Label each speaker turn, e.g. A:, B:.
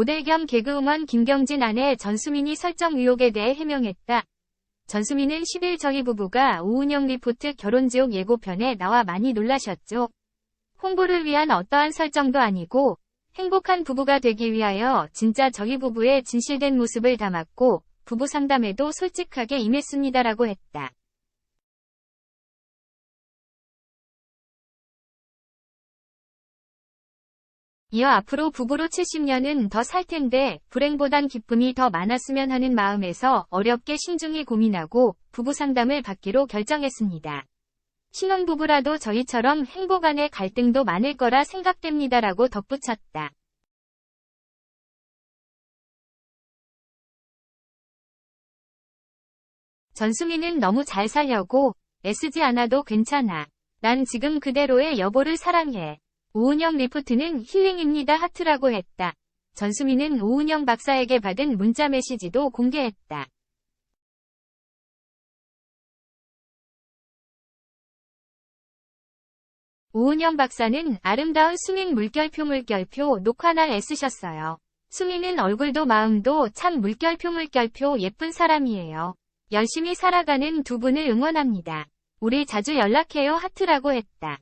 A: 모델 겸 개그우먼 김경진 아내 전수민이 설정 의혹에 대해 해명했다. 전수민은 10일 저희 부부가 오은영 리포트 결혼지옥 예고편에 나와 많이 놀라셨죠. 홍보를 위한 어떠한 설정도 아니고 행복한 부부가 되기 위하여 진짜 저희 부부의 진실된 모습을 담았고 부부 상담에도 솔직하게 임했습니다라고 했다. 이어 앞으로 부부로 70년은 더 살 텐데 불행보단 기쁨이 더 많았으면 하는 마음에서 어렵게 신중히 고민하고 부부 상담을 받기로 결정했습니다. 신혼부부라도 저희처럼 행복 안에 갈등도 많을 거라 생각됩니다라고 덧붙였다. 전수민은 너무 잘 살려고 애쓰지 않아도 괜찮아. 난 지금 그대로의 여보를 사랑해. 오은영 리포트는 힐링입니다 하트라고 했다. 전수민은 오은영 박사에게 받은 문자 메시지도 공개했다. 오은영 박사는 아름다운 수민 물결표 물결표 녹화날 애쓰셨어요. 수민은 얼굴도 마음도 참 물결표 물결표 예쁜 사람이에요. 열심히 살아가는 두 분을 응원합니다. 우리 자주 연락해요 하트라고 했다.